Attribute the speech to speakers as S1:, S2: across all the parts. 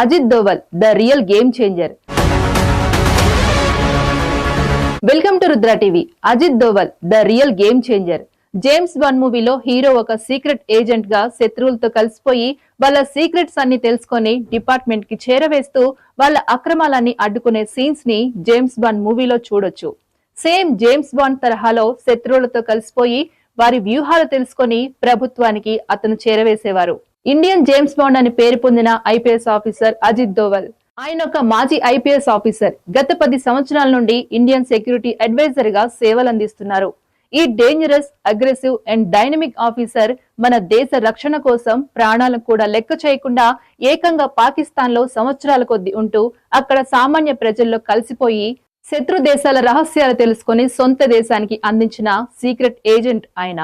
S1: Ajit Doval the real game changer. Welcome to Rudra TV. Ajit Doval the real game changer. James Bond మూవీలో hero ఒక secret ఏజెంట్గా శత్రువులతో కలిసిపోయి వాళ్ళ secrets అన్ని తెలుసుకొని డిపార్ట్మెంట్కి చేరవేస్తూ వాళ్ళ అక్రమాలన్నీ అడ్డుకునే సీన్స్ని జేమ్స్ బాండ్ మూవీలో చూడొచ్చు. సేమ్ జేమ్స్ బాండ్ తరహాలో శత్రువులతో కలిసిపోయి వారి వ్యూహాలు తెలుసుకొని ప్రభుత్వానికి అతను చేరవేసేవారు. ఇండియన్ జేమ్స్ బాండ్ అని పేరు పొందిన ఐపీఎస్ ఆఫీసర్ అజిత్ దోవల్. ఆయన ఒక మాజీ ఐపీఎస్ ఆఫీసర్. గత పది సంవత్సరాల నుండి ఇండియన్ సెక్యూరిటీ అడ్వైజర్గా సేవలందిస్తున్నారు. ఈ dangerous aggressive and dynamic officer మన దేశ రక్షణ కోసం ప్రాణాలను కూడా లెక్క చేయకుండా ఏకంగా పాకిస్తాన్లో సంవత్సరాల కొద్ది ఉంటూ అక్కడ సామాన్య ప్రజల్లో కలిసిపోయి శత్రు దేశాల రహస్యాలు తెలుసుకొని సొంత దేశానికి అందించిన సీక్రెట్ ఏజెంట్ ఆయన.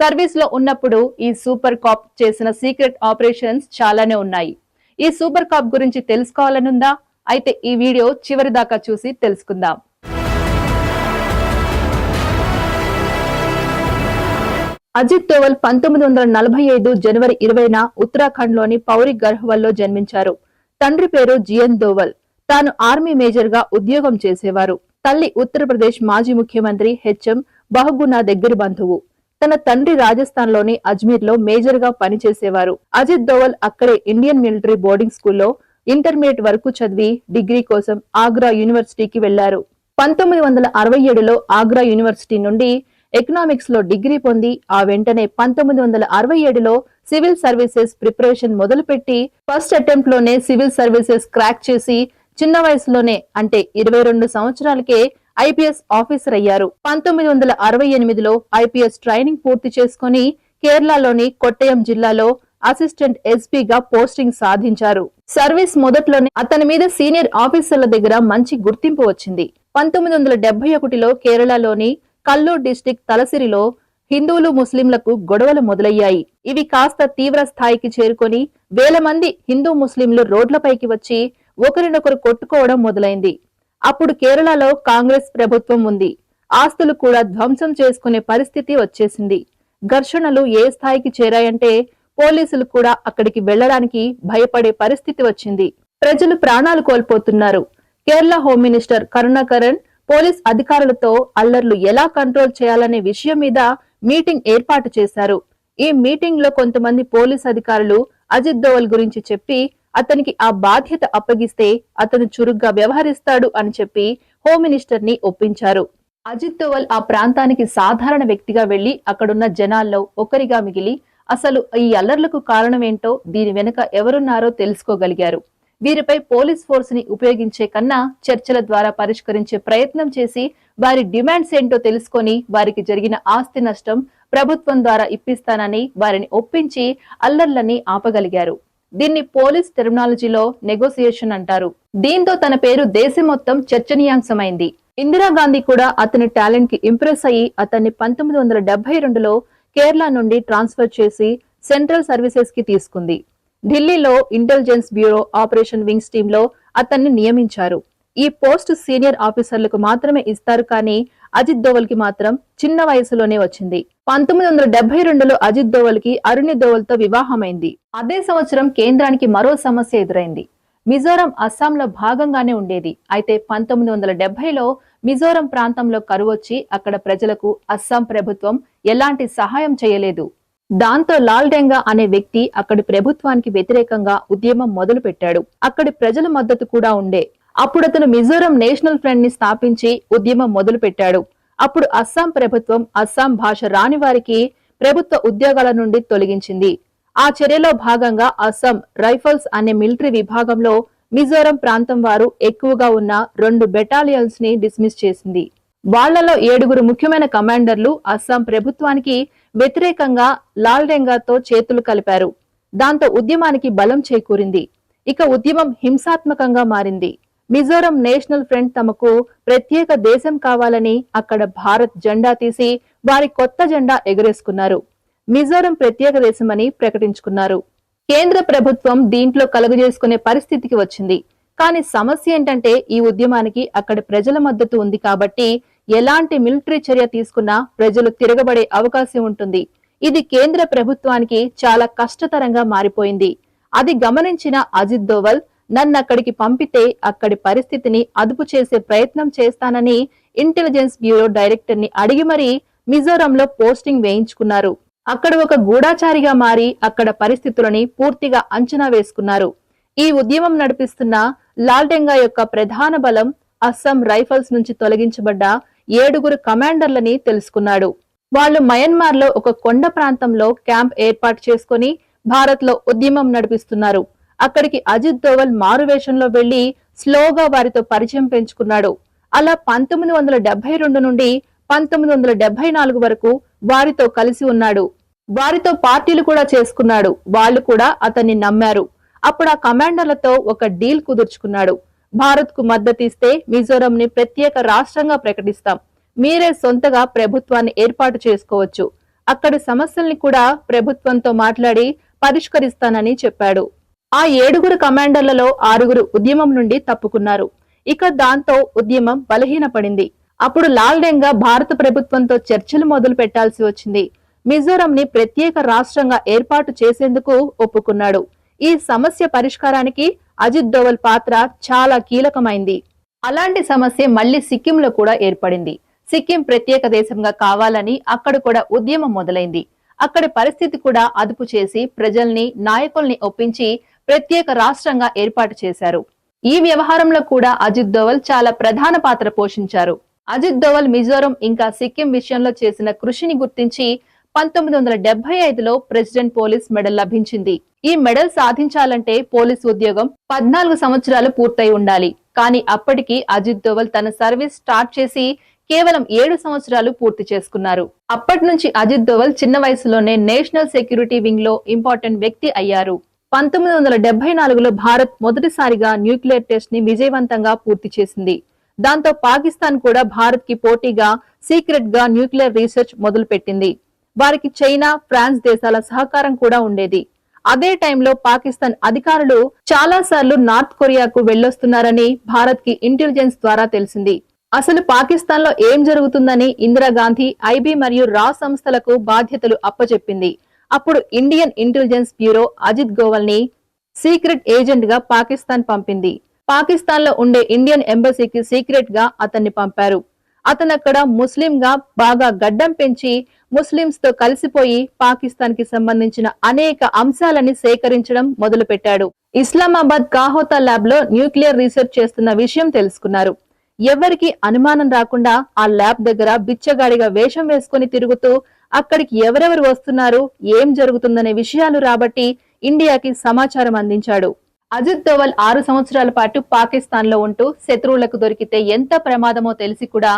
S1: సర్వీస్లో ఉన్నప్పుడు ఈ సూపర్ కాప్ చేసిన సీక్రెట్ ఆపరేషన్స్ చాలానే ఉన్నాయి. ఈ సూపర్ కాప్ గురించి తెలుసుకోవాలనుందా? అయితే ఈ వీడియో చివరి దాకా చూసి తెలుసుకుందాం. అజిత్ దోవల్ పంతొమ్మిది వందల నలభై ఐదు జనవరి ఇరవైన ఉత్తరాఖండ్లోని పౌరి గర్హవల్లో జన్మించారు. తండ్రి పేరు జిఎన్ దోవల్. తాను ఆర్మీ మేజర్గా ఉద్యోగం చేసేవారు. తల్లి ఉత్తరప్రదేశ్ మాజీ ముఖ్యమంత్రి హెచ్ఎం బహుగుణ దగ్గరి బంధువు. తన తండ్రి రాజస్థాన్లోని అజ్మీర్లో మేజర్గా పనిచేసేవారు. అజిత్ దోవల్ అక్కడే ఇండియన్ మిలిటరీ బోర్డింగ్ స్కూల్లో ఇంటర్మీడియట్ వరకు చదివి డిగ్రీ కోసం ఆగ్రా యూనివర్సిటీకి వెళ్ళారు పంతొమ్మిది వందల అరవై ఏడులో ఆగ్రా యూనివర్సిటీ నుండి ఎకనామిక్స్లో డిగ్రీ పొంది ఆ వెంటనే పంతొమ్మిది వందల అరవై ఏడులో సివిల్ సర్వీసెస్ ప్రిపరేషన్ మొదలుపెట్టి ఫస్ట్ అటెంప్ట్లోనే సివిల్ సర్వీసెస్ క్రాక్ చేసి చిన్న వయసులోనే అంటే ఇరవై రెండు సంవత్సరాలకే ఐపీఎస్ ఆఫీసర్ అయ్యారు. పంతొమ్మిది వందల అరవై ఎనిమిదిలో ఐపీఎస్ ట్రైనింగ్ పూర్తి చేసుకుని కేరళలోని కొట్టయం జిల్లాలో అసిస్టెంట్ ఎస్పీగా పోస్టింగ్ సాధించారు. సర్వీస్ మొదట్లోనే అతని మీద సీనియర్ ఆఫీసర్ల దగ్గర మంచి గుర్తింపు వచ్చింది. పంతొమ్మిది వందల డెబ్బై ఒకటిలో కేరళలోని కల్లూర్ డిస్టిక్ తలసిరిలో హిందువులు ముస్లింలకు గొడవలు మొదలయ్యాయి. ఇవి కాస్త తీవ్ర స్థాయికి చేరుకొని వేల మంది హిందూ ముస్లింలు రోడ్లపైకి వచ్చి ఒకరినొకరు కొట్టుకోవడం మొదలైంది. అప్పుడు కేరళలో కాంగ్రెస్ ప్రభుత్వం ఉంది. ఆస్తులు కూడా ధ్వంసం చేసుకునే పరిస్థితి వచ్చేసింది. ఘర్షణలు ఏ స్థాయికి చేరాయంటే పోలీసులు కూడా అక్కడికి వెళ్ళడానికి భయపడే పరిస్థితి వచ్చింది. ప్రజలు ప్రాణాలు కోల్పోతున్నారు. Kerala home minister Karunakaran police అధికారులతో అల్లర్లు ఎలా కంట్రోల్ చేయాలనే విషయం మీద మీటింగ్ ఏర్పాటు చేశారు. ఈ మీటింగ్లో కొంతమంది పోలీస్ అధికారులు అజిత్ దోవల్ గురించి చెప్పి అతనికి ఆ బాధ్యత అప్పగిస్తే అతను చురుగ్గా వ్యవహరిస్తాడు అని చెప్పి హోమ్ మినిస్టర్ని ఒప్పించారు. అజిత్ దోవల్ ఆ ప్రాంతానికి సాధారణ వ్యక్తిగా వెళ్ళి అక్కడున్న జనాల్లో ఒకరిగా మిగిలి అసలు ఈ అల్లర్లకు కారణమేంటో దీని వెనుక ఎవరున్నారో తెలుసుకోగలిగారు. వీరిపై పోలీస్ ఫోర్స్ని ఉపయోగించే కన్నా చర్చల ద్వారా పరిష్కరించే ప్రయత్నం చేసి వారి డిమాండ్స్ ఏంటో తెలుసుకొని వారికి జరిగిన ఆస్తి నష్టం ప్రభుత్వం ద్వారా ఇప్పిస్తానని వారిని ఒప్పించి అల్లర్లని ఆపగలిగారు. దీన్ని పోలీస్ టెర్మినాలజీలో నెగోసియేషన్ అంటారు. దీంతో తన పేరు దేశం మొత్తం చర్చనీయాంశమైంది. ఇందిరాగాంధీ కూడా అతని టాలెంట్కి ఇంప్రెస్ అయ్యి అతన్ని పంతొమ్మిది వందల డెబ్బై రెండులో కేరళ నుండి ట్రాన్స్ఫర్ చేసి సెంట్రల్ సర్వీసెస్కి తీసుకుంది. ఢిల్లీలో ఇంటెలిజెన్స్ బ్యూరో ఆపరేషన్ వింగ్స్ టీమ్లో అతన్ని నియమించారు. ఈ పోస్ట్ సీనియర్ ఆఫీసర్లకు మాత్రమే ఇస్తారు కానీ అజిత్ దోవల్కి మాత్రం చిన్న వయసులోనే వచ్చింది. పంతొమ్మిది వందల డెబ్బై రెండులో అజిత్ దోవల్కి అరుణి దోవల్తో వివాహమైంది. అదే సంవత్సరం కేంద్రానికి మరో సమస్య ఎదురైంది. మిజోరం అస్సాంలో భాగంగానే ఉండేది. అయితే పంతొమ్మిది వందల డెబ్బైలో మిజోరం ప్రాంతంలో కరువొచ్చి అక్కడ ప్రజలకు అస్సాం ప్రభుత్వం ఎలాంటి సహాయం చేయలేదు. దాంతో లాల్ డెంగా అనే వ్యక్తి అక్కడి ప్రభుత్వానికి వ్యతిరేకంగా ఉద్యమం మొదలు పెట్టాడు అక్కడి ప్రజల మద్దతు కూడా ఉండే అప్పుడు అతను మిజోరం నేషనల్ ఫ్రంట్ని స్థాపించి ఉద్యమం మొదలు పెట్టాడు అప్పుడు అస్సాం ప్రభుత్వం అస్సాం భాష రాని వారికి ప్రభుత్వ ఉద్యోగాల నుండి తొలగించింది. ఆ చర్యలో భాగంగా అస్సాం రైఫల్స్ అనే మిలిటరీ విభాగంలో మిజోరం ప్రాంతం వారు ఎక్కువగా ఉన్న రెండు బెటాలియన్స్ని డిస్మిస్ చేసింది. వాళ్ళలో ఏడుగురు ముఖ్యమైన కమాండర్లు అస్సాం ప్రభుత్వానికి వ్యతిరేకంగా లాల్ రెంగాతో చేతులు కలిపారు. దాంతో ఉద్యమానికి బలం చేకూరింది. ఇక ఉద్యమం హింసాత్మకంగా మారింది. మిజోరం నేషనల్ ఫ్రంట్ తమకు ప్రత్యేక దేశం కావాలని అక్కడ భారత్ జెండా తీసి వారి కొత్త జెండా ఎగరేసుకున్నారు. మిజోరం ప్రత్యేక దేశమని ప్రకటించుకున్నారు. కేంద్ర ప్రభుత్వం దీంట్లో కలుగజేసుకునే పరిస్థితికి వచ్చింది. కానీ సమస్య ఏంటంటే ఈ ఉద్యమానికి అక్కడ ప్రజల మద్దతు ఉంది కాబట్టి ఎలాంటి మిలిటరీ చర్య తీసుకున్నా ప్రజలు తిరగబడే అవకాశం ఉంటుంది. ఇది కేంద్ర ప్రభుత్వానికి చాలా కష్టతరంగా మారిపోయింది. అది గమనించిన అజిత్ దోవల్ నన్ను అక్కడికి పంపితే అక్కడి పరిస్థితిని అదుపు చేసే ప్రయత్నం చేస్తానని ఇంటెలిజెన్స్ బ్యూరో డైరెక్టర్ని అడిగి మరీ మిజోరంలో పోస్టింగ్ వేయించుకున్నారు. అక్కడ ఒక గూఢాచారిగా మారి అక్కడ పరిస్థితులని పూర్తిగా అంచనా వేసుకున్నారు. ఈ ఉద్యమం నడిపిస్తున్న లాల్డెంగా యొక్క ప్రధాన బలం అస్సాం రైఫల్స్ నుంచి తొలగించబడ్డ ఏడుగురు కమాండర్లని తెలుసుకున్నాడు. వాళ్ళు మయన్మార్లో ఒక కొండ ప్రాంతంలో క్యాంప్ ఏర్పాటు చేసుకొని భారత్లో ఉద్యమం నడిపిస్తున్నారు. అక్కడికి అజిత్ దోవల్ మారువేషంలో వెళ్ళి స్లోగా వారితో పరిచయం పెంచుకున్నాడు. అలా పంతొమ్మిది వందల డెబ్బై రెండు నుండి పంతొమ్మిది వందల డెబ్బై నాలుగు వరకు వారితో కలిసి ఉన్నాడు. వారితో పార్టీలు కూడా చేసుకున్నాడు. వాళ్ళు కూడా అతన్ని నమ్మారు. అప్పుడు ఆ కమాండర్లతో ఒక డీల్ కుదుర్చుకున్నాడు. భారత్కు మద్దతిస్తే మిజోరం ని ప్రత్యేక రాష్ట్రంగా ప్రకటిస్తాం. మీరే సొంతగా ప్రభుత్వాన్ని ఏర్పాటు చేసుకోవచ్చు. అక్కడి సమస్యల్ని కూడా ప్రభుత్వంతో మాట్లాడి పరిష్కరిస్తానని చెప్పాడు. ఆ ఏడుగురు కమాండర్లలో ఆరుగురు ఉద్యమం నుండి తప్పుకున్నారు. ఇక దాంతో ఉద్యమం బలహీనపడింది. అప్పుడు లాల్డెంగా భారత ప్రభుత్వంతో చర్చలు మొదలు పెట్టాల్సి వచ్చింది. మిజోరం ని ప్రత్యేక రాష్ట్రంగా ఏర్పాటు చేసేందుకు ఒప్పుకున్నాడు. ఈ సమస్య పరిష్కారానికి అజిత్ దోవల్ పాత్ర చాలా కీలకమైంది. అలాంటి సమస్య మళ్ళీ సిక్కింలో కూడా ఏర్పడింది. సిక్కిం ప్రత్యేక దేశంగా కావాలని అక్కడ కూడా ఉద్యమం మొదలైంది. అక్కడి పరిస్థితి కూడా అదుపు చేసి ప్రజల్ని నాయకుల్ని ఒప్పించి ప్రత్యేక రాష్ట్రంగా ఏర్పాటు చేశారు. ఈ వ్యవహారంలో కూడా అజిత్ దోవల్ చాలా ప్రధాన పాత్ర పోషించారు. అజిత్ దోవల్ మిజోరం ఇంకా సిక్కిం విషయంలో చేసిన కృషిని గుర్తించి పంతొమ్మిది వందల డెబ్బై ఐదులో ప్రెసిడెంట్ పోలీస్ మెడల్ లభించింది. ఈ మెడల్ సాధించాలంటే పోలీస్ ఉద్యోగం పద్నాలుగు సంవత్సరాలు పూర్తయి ఉండాలి. కానీ అప్పటికి అజిత్ దోవల్ తన సర్వీస్ స్టార్ట్ చేసి కేవలం ఏడు సంవత్సరాలు పూర్తి చేసుకున్నారు. అప్పటి నుంచి అజిత్ దోవల్ చిన్న వయసులోనే నేషనల్ సెక్యూరిటీ వింగ్లో ఇంపార్టెంట్ వ్యక్తి అయ్యారు. పంతొమ్మిది వందల డెబ్బై నాలుగులో భారత్ మొదటిసారిగా న్యూక్లియర్ టెస్ట్ని విజయవంతంగా పూర్తి చేసింది. దాంతో పాకిస్తాన్ కూడా భారత్కి పోటీగా సీక్రెట్గా న్యూక్లియర్ రీసెర్చ్ మొదలుపెట్టింది. వారికి చైనా ఫ్రాన్స్ దేశాల సహకారం కూడా ఉండేది. అదే టైంలో పాకిస్తాన్ అధికారులు చాలా సార్లు నార్త్ కొరియాకు వెళ్ళొస్తున్నారని భారత్కి ఇంటెలిజెన్స్ ద్వారా తెలిసింది. అసలు పాకిస్తాన్లో ఏం జరుగుతుందని ఇందిరాగాంధీ ఐబీ మరియు రా సంస్థలకు బాధ్యతలు అప్పచెప్పింది అప్పుడు ఇండియన్ ఇంటెలిజెన్స్ బ్యూరో అజిత్ గోవల్ని సీక్రెట్ ఏజెంట్గా పాకిస్తాన్ పంపింది. పాకిస్తాన్లో ఉండే ఇండియన్ ఎంబసీకి సీక్రెట్గా అతన్ని పంపారు. అతను అక్కడ ముస్లిం గా బాగా గడ్డం పెంచి ముస్లింస్తో కలిసిపోయి పాకిస్తాన్కి సంబంధించిన అనేక అంశాలని సేకరించడం మొదలు పెట్టాడు ఇస్లామాబాద్ కాహోతా ల్యాబ్లో న్యూక్లియర్ రీసెర్చ్ చేస్తున్న విషయం తెలుసుకున్నారు. ఎవరికి అనుమానం రాకుండా ఆ ల్యాబ్ దగ్గర బిచ్చగాడిగా వేషం వేసుకుని తిరుగుతూ అక్కడికి ఎవరెవరు వస్తున్నారు ఏం జరుగుతుందనే విషయాలు రాబట్టి ఇండియాకి సమాచారం అందించాడు. అజిత్ దోవల్ ఆరు సంవత్సరాల పాటు పాకిస్తాన్లో ఉంటూ శత్రువులకు దొరికితే ఎంత ప్రమాదమో తెలిసి కూడా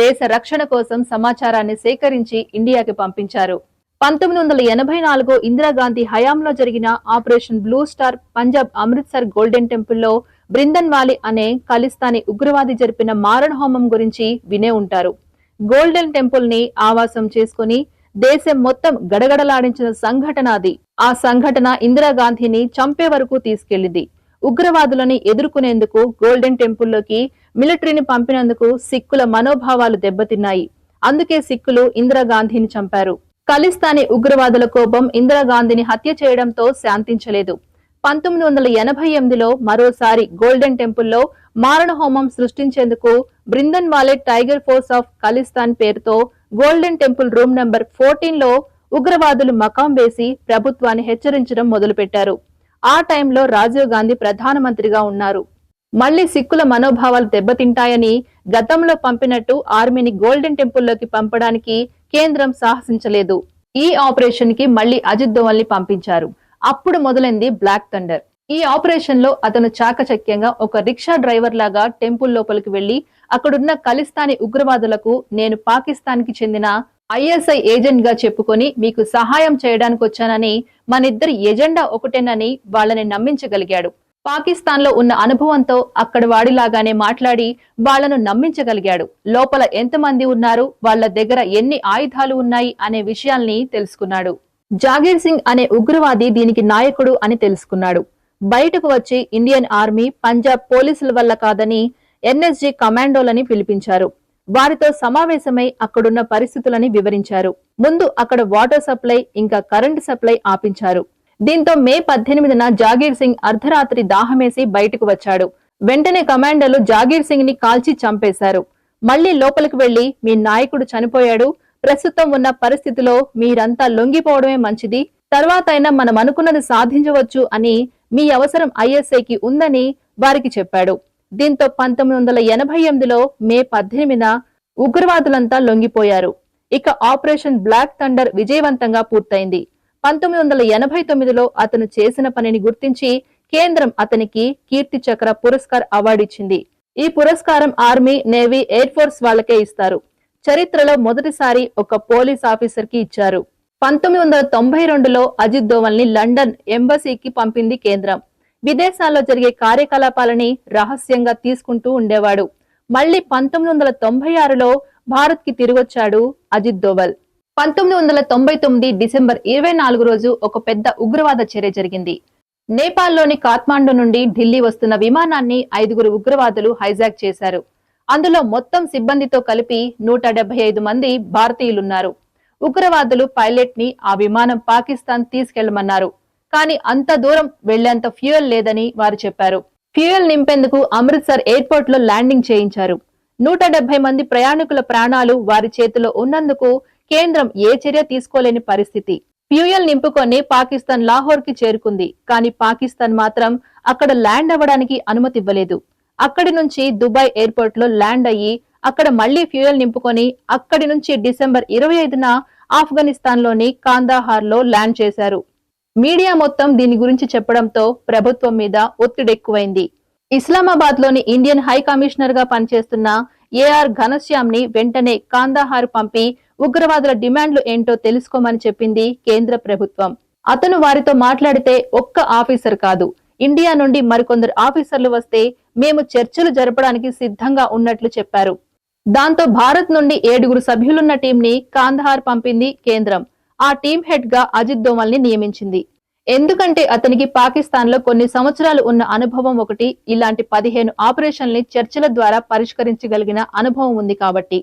S1: దేశ రక్షణ కోసం సమాచారాన్ని సేకరించి ఇండియాకి పంపించారు. పంతొమ్మిది వందల ఎనభై నాలుగు ఇందిరాగాంధీ హయాంలో జరిగిన operation blue star Punjab Amritsar golden టెంపుల్లో బ్రిందన్ వాలీ అనే ఖలిస్తానీ ఉగ్రవాది జరిపిన మారణ హోమం గురించి వినే ఉంటారు. గోల్డెన్ టెంపుల్ని ఆవాసం చేసుకుని దేశం మొత్తం గడగడలాడించిన సంఘటన అది ఆ సంఘటన ఇందిరాగాంధీని చంపే వరకు తీసుకెళ్ళింది ఉగ్రవాదులని ఎదుర్కొనేందుకు గోల్డెన్ టెంపుల్లోకి మిలిటరీని పంపినందుకు సిక్కుల మనోభావాలు దెబ్బతిన్నాయి. అందుకే సిక్కులు ఇందిరాగాంధీని చంపారు. ఖలిస్తానీ ఉగ్రవాదుల కోపం ఇందిరాగాంధీని హత్య చేయడంతో శాంతించలేదు. పంతొమ్మిది వందల ఎనభై ఎనిమిదిలో మరోసారి గోల్డెన్ టెంపుల్లో మారణ హోమం సృష్టించేందుకు Bhindranwale tiger force of Khalistan పేరుతో గోల్డెన్ టెంపుల్ రూమ్ నెంబర్ ఫోర్టీన్లో ఉగ్రవాదులు మకాం వేసి ప్రభుత్వాన్ని హెచ్చరించడం మొదలుపెట్టారు. ఆ టైంలో రాజీవ్ గాంధీ ప్రధానమంత్రిగా ఉన్నారు. మళ్ళీ సిక్కుల మనోభావాలు దెబ్బతింటాయని గతంలో పంపినట్టు ఆర్మీని గోల్డెన్ టెంపుల్లోకి పంపడానికి కేంద్రం సాహసించలేదు. ఈ ఆపరేషన్కి మళ్ళీ అజిత్ దోవల్ని పంపించారు. అప్పుడు మొదలైంది బ్లాక్ థండర్. ఈ ఆపరేషన్లో అతను చాకచక్యంగా ఒక రిక్షా డ్రైవర్ లాగా టెంపుల్ లోపలికి వెళ్ళి అక్కడున్న ఖలిస్తానీ ఉగ్రవాదులకు నేను పాకిస్తాన్కి చెందిన ఐఎస్ఐ ఏజెంట్గా చెప్పుకొని మీకు సహాయం చేయడానికి వచ్చానని మనిద్దరి ఎజెండా ఒకటేనని వాళ్ళని నమ్మించగలిగాడు. పాకిస్తాన్లో ఉన్న అనుభవంతో అక్కడ వాడిలాగానే మాట్లాడి వాళ్ళను నమ్మించగలిగాడు. లోపల ఎంతమంది ఉన్నారు వాళ్ళ దగ్గర ఎన్ని ఆయుధాలు ఉన్నాయి అనే విషయాల్ని తెలుసుకున్నాడు. జాగీర్ సింగ్ అనే ఉగ్రవాది దీనికి నాయకుడు అని తెలుసుకున్నాడు. బయటకు వచ్చి ఇండియన్ ఆర్మీ పంజాబ్ పోలీసుల వల్ల కాదని ఎన్ఎస్జీ కమాండోలని పిలిపించారు. వారితో సమావేశమై అక్కడున్న పరిస్థితులని వివరించారు. ముందు అక్కడ వాటర్ సప్లై ఇంకా కరెంటు సప్లై ఆపించారు. దీంతో మే పద్దెనిమిదిన జాగీర్ సింగ్ అర్ధరాత్రి దాహమేసి బయటకు వచ్చాడు. వెంటనే కమాండర్లు జాగీర్ సింగ్ని కాల్చి చంపేశారు. మళ్ళీ లోపలికి వెళ్ళి మీ నాయకుడు చనిపోయాడు. ప్రస్తుతం ఉన్న పరిస్థితిలో మీరంతా లొంగిపోవడమే మంచిది. తర్వాత అయినా మనం అనుకున్నది సాధించవచ్చు అని మీ అవసరం ఐఎస్ఐకి ఉందని వారికి చెప్పాడు. దీంతో పంతొమ్మిది వందల ఎనభై ఎనిమిదిలో మే పద్దెనిమిదిన ఉగ్రవాదులంతా లొంగిపోయారు. ఇక ఆపరేషన్ బ్లాక్ థండర్ విజయవంతంగా పూర్తయింది. పంతొమ్మిది వందల ఎనభై తొమ్మిదిలో అతను చేసిన పనిని గుర్తించి కేంద్రం అతనికి కీర్తి చక్ర పురస్కార్ అవార్డు ఇచ్చింది. ఈ పురస్కారం ఆర్మీ నేవీ ఎయిర్ ఫోర్స్ వాళ్ళకే ఇస్తారు. చరిత్రలో మొదటిసారి ఒక పోలీస్ ఆఫీసర్కి ఇచ్చారు. పంతొమ్మిది వందల తొంభై రెండులో అజిత్ దోవల్ని లండన్ ఎంబసీకి పంపింది కేంద్రం. విదేశాల్లో జరిగే కార్యకలాపాలని రహస్యంగా తీసుకుంటూ ఉండేవాడు. మళ్ళీ పంతొమ్మిది వందల తొంభై ఆరులో భారత్కి తిరిగొచ్చాడు అజిత్ దోవల్. పంతొమ్మిది వందల తొంభై తొమ్మిది డిసెంబర్ ఇరవై నాలుగు రోజు ఒక పెద్ద ఉగ్రవాద చర్య జరిగింది. నేపాల్లోని కాత్మాండు నుండి ఢిల్లీ వస్తున్న విమానాన్ని ఐదుగురు ఉగ్రవాదులు హైజాక్ చేశారు. అందులో మొత్తం సిబ్బందితో కలిపి నూట డెబ్బై ఐదు మంది భారతీయులున్నారు. ఉగ్రవాదులు పైలట్ని ఆ విమానం పాకిస్తాన్ తీసుకెళ్ళమన్నారు. కానీ అంత దూరం వెళ్ళేంత ఫ్యూయల్ లేదని వారు చెప్పారు. ఫ్యూయల్ నింపేందుకు అమృత్సర్ ఎయిర్పోర్ట్లో ల్యాండింగ్ చేయించారు. నూట డెబ్బై మంది ప్రయాణికుల ప్రాణాలు వారి చేతిలో ఉన్నందుకు కేంద్రం ఏ చర్య తీసుకోలేని పరిస్థితి. ఫ్యూయల్ నింపుకొని పాకిస్తాన్ లాహోర్కి చేరుకుంది. కానీ పాకిస్తాన్ మాత్రం అక్కడ ల్యాండ్ అవ్వడానికి అనుమతి ఇవ్వలేదు. అక్కడి నుంచి దుబాయ్ ఎయిర్పోర్ట్లో ల్యాండ్ అయ్యి అక్కడ మళ్ళీ ఫ్యూయల్ నింపుకొని అక్కడి నుంచి డిసెంబర్ ఇరవై ఐదున ఆఫ్ఘనిస్తాన్లోని కాందాహార్లో ల్యాండ్ చేశారు. మీడియా మొత్తం దీని గురించి చెప్పడంతో ప్రభుత్వం మీద ఒత్తిడి ఎక్కువైంది. ఇస్లామాబాద్లోని ఇండియన్ హై కమిషనర్గా పనిచేస్తున్న ఏఆర్ ఘనశ్యామ్ని వెంటనే కాందాహార్ పంపి ఉగ్రవాదుల డిమాండ్లు ఏంటో తెలుసుకోమని చెప్పింది కేంద్ర ప్రభుత్వం. అతను వారితో మాట్లాడితే ఒక్క ఆఫీసర్ కాదు. ఇండియా నుండి మరికొందరు ఆఫీసర్లు వస్తే మేము చర్చలు జరపడానికి సిద్ధంగా ఉన్నట్లు చెప్పారు. దాంతో భారత్ నుండి ఏడుగురు సభ్యులున్న టీంని కాందహార్ పంపింది కేంద్రం. ఆ టీం హెడ్గా అజిత్ దోమల్ని నియమించింది. ఎందుకంటే అతనికి పాకిస్తాన్లో కొన్ని సంవత్సరాలు ఉన్న అనుభవం ఒకటి ఇలాంటి పదిహేను ఆపరేషన్ల్ని చర్చల ద్వారా పరిష్కరించగలిగిన అనుభవం ఉంది కాబట్టి.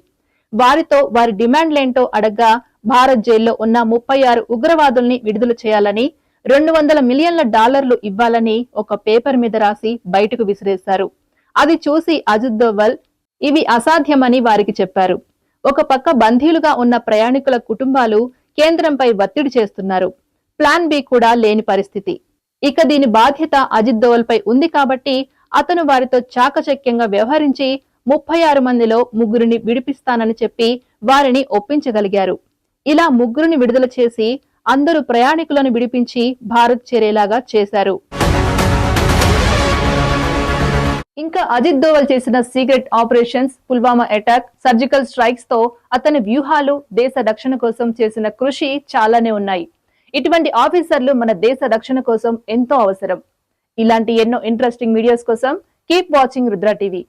S1: వారితో వారి డిమాండ్లేంటో అడగ్గా భారత్ జైల్లో ఉన్న ముప్పై ఆరు ఉగ్రవాదుల్ని విడుదల చేయాలని రెండు వందల మిలియన్ల డాలర్లు ఇవ్వాలని ఒక పేపర్ మీద రాసి బయటకు విసిరేశారు. అది చూసి అజిత్ దోవల్ ఇవి అసాధ్యమని వారికి చెప్పారు. ఒక పక్క బందీలుగా ఉన్న ప్రయాణికుల కుటుంబాలు కేంద్రంపై ఒత్తిడి చేస్తున్నారు. ప్లాన్ బి కూడా లేని పరిస్థితి. ఇక దీని బాధ్యత అజిత్ దోవల్ పై ఉంది కాబట్టి అతను వారితో చాకచక్యంగా వ్యవహరించి ముప్పై ఆరు మందిలో ముగ్గురిని విడిపిస్తానని చెప్పి వారిని ఒప్పించగలిగారు. ఇలా ముగ్గురిని విడుదల చేసి అందరూ ప్రయాణికులను విడిపించి భారత్ చేరేలాగా చేశారు. ఇంకా అజిత్ దోవల్ చేసిన secret operations Pulwama attack surgical స్ట్రైక్స్తో అతని వ్యూహాలు దేశ రక్షణ కోసం చేసిన కృషి చాలానే ఉన్నాయి. ఇటువంటి ఆఫీసర్లు మన దేశ రక్షణ కోసం ఎంతో అవసరం. ఇలాంటి ఎన్నో ఇంట్రెస్టింగ్ వీడియోస్ కోసం కీప్ వాచింగ్ రుద్ర టీవీ.